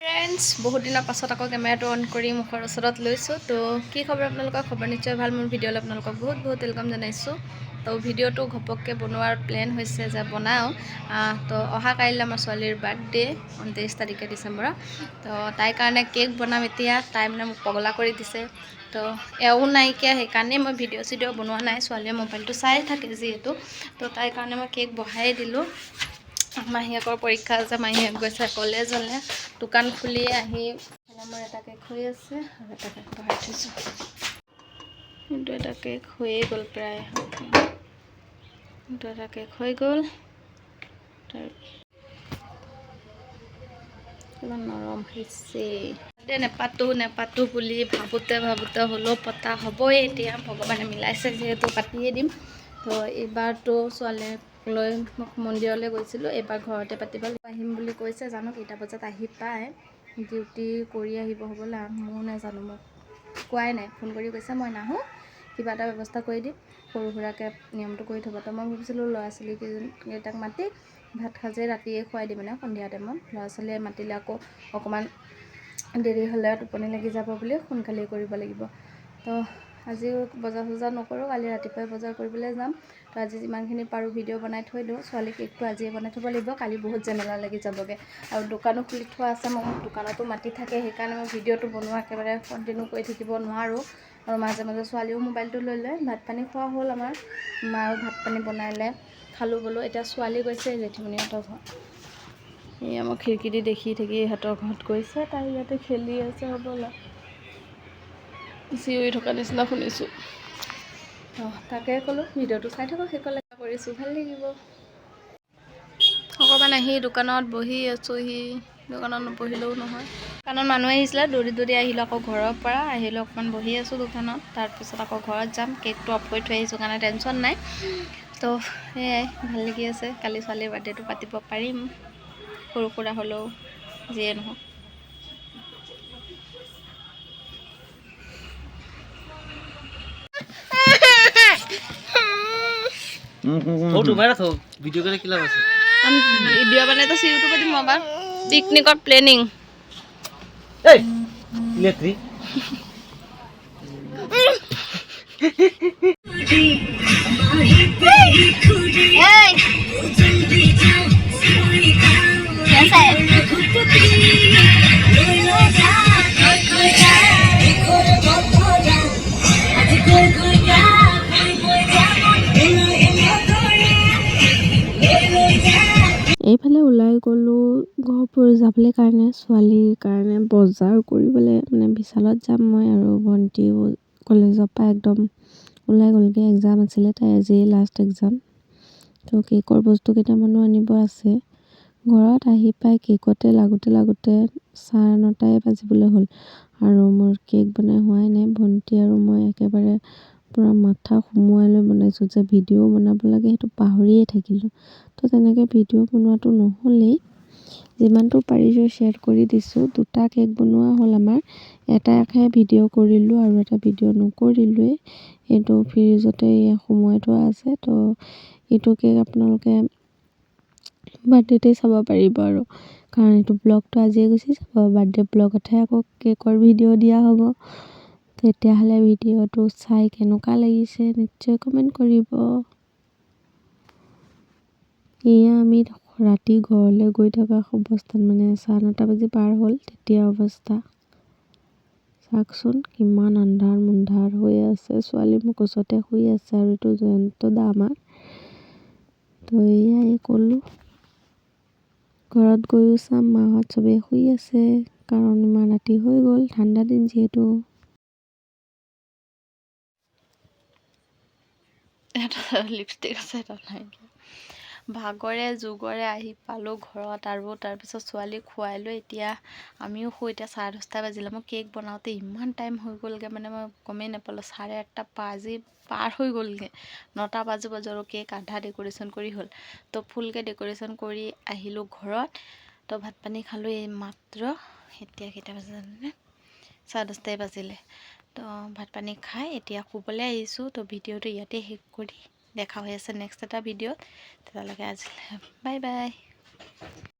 Friends বহুত দিনৰ পাছত আকৌ কেমেৰাটো অন কৰি মুখৰ ওচৰত লৈছোঁ। তো কি খবৰ আপোনালোকৰ? খবৰ নিশ্চয় ভালো। মোৰ ভিডিঅ'লৈ আপোনালোকক বহুত বহুত ৱেলকাম জনাইছোঁ। তো ভিডিঅ'টো ঘপককৈ বনোৱাৰ প্লেন হৈছে যে বনাওঁ। তো অহা কাইলৈ আমাৰ ছোৱালীৰ বাৰ্থডে ঊনত্ৰিছ তাৰিখে ডিচেম্বৰৰ তো তাইৰ কাৰণে কেক বনাম এতিয়া। তাই মানে মোক পগলা কৰি দিছে। তো এও নাইকিয়া, সেইকাৰণে মই ভিডিঅ' চিডিঅ' বনোৱা নাই। ছোৱালীয়ে মোবাইলটো চাই থাকে যিহেতু। তো তাইৰ কাৰণে মই কেক বহাই দিলোঁ। মাহীয়েকৰ পৰীক্ষা আছে মাহীয়েক গৈছে কলেজলৈ। দোকান খুলি আহি মোৰ এটা কেক হৈ আছে আৰু এটা কেক বহাই থৈছোঁ। কিন্তু এটা কেক হৈয়ে গ'ল প্ৰায়। কিন্তু এটা কেক হৈ গ'ল কিমান নৰম হৈছে। দে নেপাতো নেপাতো বুলি ভাবোঁতে ভাবোঁতে হ'লেও পতা হ'বই। এতিয়া ভগৱানে মিলাইছে যিহেতু পাতিয়ে দিম। তো এইবাৰতো ছোৱালীক লৈ মন্দিৰলৈ গৈছিলোঁ। এইবাৰ ঘৰতে পাতিব আহিম বুলি কৈছে জানো কেইটা বজাত আহি পায়। ডিউটি কৰি আহিব হ'বলা ময়ো নাজানো মোক। কোৱাই নাই ফোন কৰি কৈছে মই নাহোঁ কিবা এটা ব্যৱস্থা কৰি দিম। সৰু সুৰাকৈ নিয়মটো কৰি থ'ব। তো মই ভাবিছিলোঁ ল'ৰা ছোৱালী কেইজন কেইটাক মাতি ভাত সাজে ৰাতিয়ে খুৱাই দিম মানে সন্ধিয়া টাইমত। ল'ৰা ছোৱালীয়ে মাতিলে আকৌ অকণমান দেৰি হ'লে টোপনি লাগি যাব বুলি সোনকালেই কৰিব লাগিব। তো আজিও বজাৰ চজাৰ নকৰোঁ কালি ৰাতিপুৱাই বজাৰ কৰিবলৈ যাম। তো আজি যিমানখিনি পাৰোঁ ভিডিঅ' বনাই থৈ দিওঁ। ছোৱালী কেকটো আজিয়ে বনাই থ'ব লাগিব কালি বহুত জেমেলা লাগি যাবগৈ। আৰু দোকানো খুলি থোৱা আছে মই দোকানতো মাতি থাকে সেইকাৰণে মই ভিডিঅ'টো বনোৱা একেবাৰে কণ্টিনিউ কৰি থাকিব নোৱাৰোঁ। আৰু মাজে মাজে ছোৱালীও মোবাইলটো লৈ লয়। ভাত পানী খোৱা হ'ল আমাৰ। মাও ভাত পানী বনালে। খালোঁ বোলো এতিয়া ছোৱালী গৈছে জেঠীমণিহঁতৰ ঘৰত। এয়া মই খিৰিকী দি দেখি থাকি ইহঁতৰ ঘৰত গৈছে তাই ইয়াতে খেলি আছে হ'বলা। চিঞৰি থকা নিচিনা শুনিছোঁ। অঁ তাকে ক'লোঁ ভিডিঅ'টো চাই থাকক সেইকলে কৰিছোঁ ভাল লাগিব। অকণমান আহি দোকানত বহি আছোঁহি দোকানত নবহিলেও নহয়। দোকানত মানুহ আহিছিলে দৌৰি দৌৰি আহিলোঁ আকৌ ঘৰৰ পৰা আহিলোঁ অকণমান বহি আছোঁ দোকানত তাৰপিছত আকৌ ঘৰত যাম কেকটো অফ কৰি থৈ আহিছোঁ কাৰণে টেনশ্যন নাই। তো সেয়াই ভাল লাগি আছে কালি ছোৱালীৰ বাৰ্থডেটো পাতিব পাৰিম। সৰু সুৰা হ'লেও যিয়ে নহওক। ফটো মারা থাক কি লাভ আছে? আমি ভিডিও বানাইতেছি ইউটিউবে দিম আবার। এইফালে ওলাই গ'লোঁ গহপুৰ যাবলৈ কাৰণে ছোৱালীৰ কাৰণে বজাৰ কৰিবলৈ মানে বিশালত যাম মই আৰু ভণ্টি কলেজৰ পৰা একদম ওলাই গ'লগৈ এক্সাম আছিলে তাই আজি লাষ্ট এক্সাম তো কেকৰ বস্তু কেইটামানো আনিব আছে। ঘৰত আহি পাই কেকতে লাগোতে লাগোতে চাৰে নটাই বাজিবলৈ হ'ল। আৰু মোৰ কেক বনাই হোৱাই নাই ভণ্টি আৰু মই একেবাৰে পূৰা মাথা সোমোৱাই লৈ বনাইছোঁ যে ভিডিঅ' বনাব লাগে সেইটো পাহৰিয়ে থাকিলোঁ। তো তেনেকৈ ভিডিঅ' বনোৱাটো নহ'লেই যিমানটো পাৰিছোঁ শ্বেয়াৰ কৰি দিছোঁ। দুটা কেক বনোৱা হ'ল আমাৰ। এটাহে ভিডিঅ' কৰিলোঁ আৰু এটা ভিডিঅ' নকৰিলোৱেই। এইটো ফ্ৰিজতে সোমোৱাই থোৱা আছে। তো এইটো কেক আপোনালোকে বাৰ্থডেতেই চাব পাৰিব আৰু। কাৰণ এইটো ব্লগটো আজিয়ে গুচি যাব। বাৰ্থডে ব্লগতহে আকৌ কেকৰ ভিডিঅ' দিয়া হ'ব। তেতিয়াহ'লে ভিডিঅ'টো চাই কেনেকুৱা লাগিছে নিশ্চয় কমেণ্ট কৰিব। এয়া আমি ৰাতি ঘৰলৈ গৈ থকা অৱস্থাত মানে চাৰে নটা বাজি পাৰ হ'ল তেতিয়া অৱস্থা। চাওকচোন কিমান আন্ধাৰ মুন্ধাৰ হৈ আছে, ছোৱালী মোৰ ওচৰতে শুই আছে আৰু এইটো জয়ন্ত দা আমাৰ। তো এয়াই ক'লোঁ, ঘৰত গৈও চাম, মাহঁত চবেই শুই আছে, কাৰণ ইমান ৰাতি হৈ গ'ল, ঠাণ্ডা দিন যিহেতু। এটা লিপষ্টিক আছে এটা নাই ভাগৰে যুগৰে আহি পালোঁ ঘৰত আৰু তাৰপিছত ছোৱালীক খুৱাই লৈ এতিয়া আমিও শুই এতিয়া চাৰে দহটা বাজিলে। মই কেক বনাওঁতে ইমান টাইম হৈ গ'লগৈ মানে মই গমেই নাপালোঁ চাৰে আঠটা বাজি পাৰ হৈ গ'লগৈ। নটা বাজু বাজু আৰু কেক আধা ডেক'ৰেশ্যন কৰি হ'ল। তো ফুলকৈ ডেক'ৰেশ্যন কৰি আহিলোঁ ঘৰত। তো ভাত পানী খালোঁ এই মাত্ৰ। এতিয়া কেইটা বাজিলে? চাৰে দহটাই বাজিলে। তো ভাত পানী খাই এতিয়া শুবলৈ আহিছোঁ তো ভিডিঅ'টো ইয়াতে শেষ কৰি দেখা হৈ আছে নেক্সট এটা ভিডিঅ'ত। তেতিয়ালৈকে আজিলৈ বাই বাই